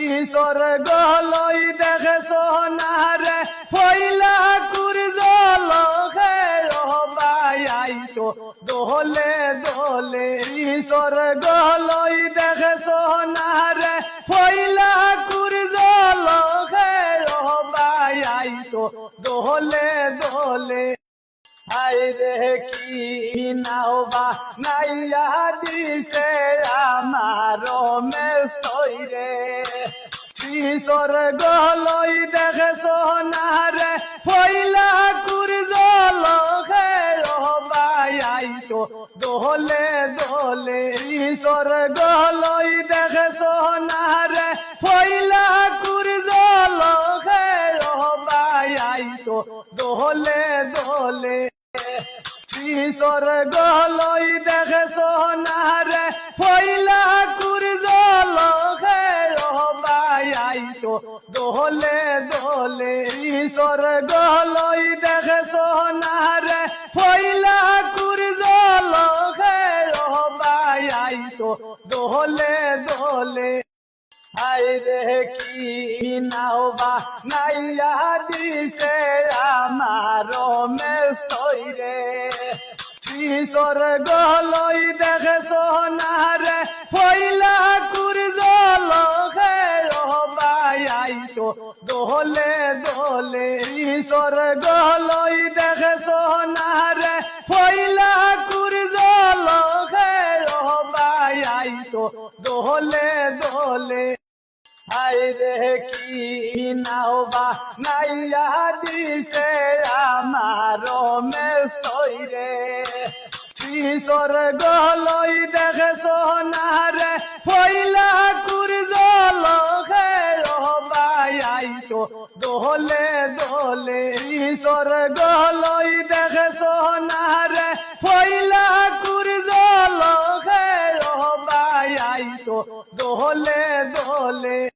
কিশোর গলই দেখে সোনারে পয়লা কুর জল আইসো দোলে দোলে ঈশ্বর গলই দেখে সোনারে পয়লা কুর জল আইসো দোলে দোলে রে কি নাওবা নাইয়া দিছে আমার মেস্তই রে। কিশোর গলই দেখে সোনারে পয়লা কুর জল আইসো দোলে দোলে ঈশ্বর গলই দেখে সোনারে পয়লা কুর জল আইসো দোলে দোলে কিশোর গলই আইসো দোলে দোলে ঈশ্বর গলই দেখে সোনারে পয়লা কুর জল আইসো দোলে দোলে হাই রে, কি নাওবা নাইয়া দিছে আমার মেস্তই রে। কিশোর গলই দেখে আইসো দোলে দোলে ঈশ্বর গলই দেখে সোনারে পয়লা কুর জল আইসো দোলে দোলে হাই রে কি নাওবা নাইয়া দিছে আমার মেস্তই রে। কিশোর গলই ঈশ্বর গলই দেখে সোনারে পয়লা কুর জল আইসো দোলে দোলে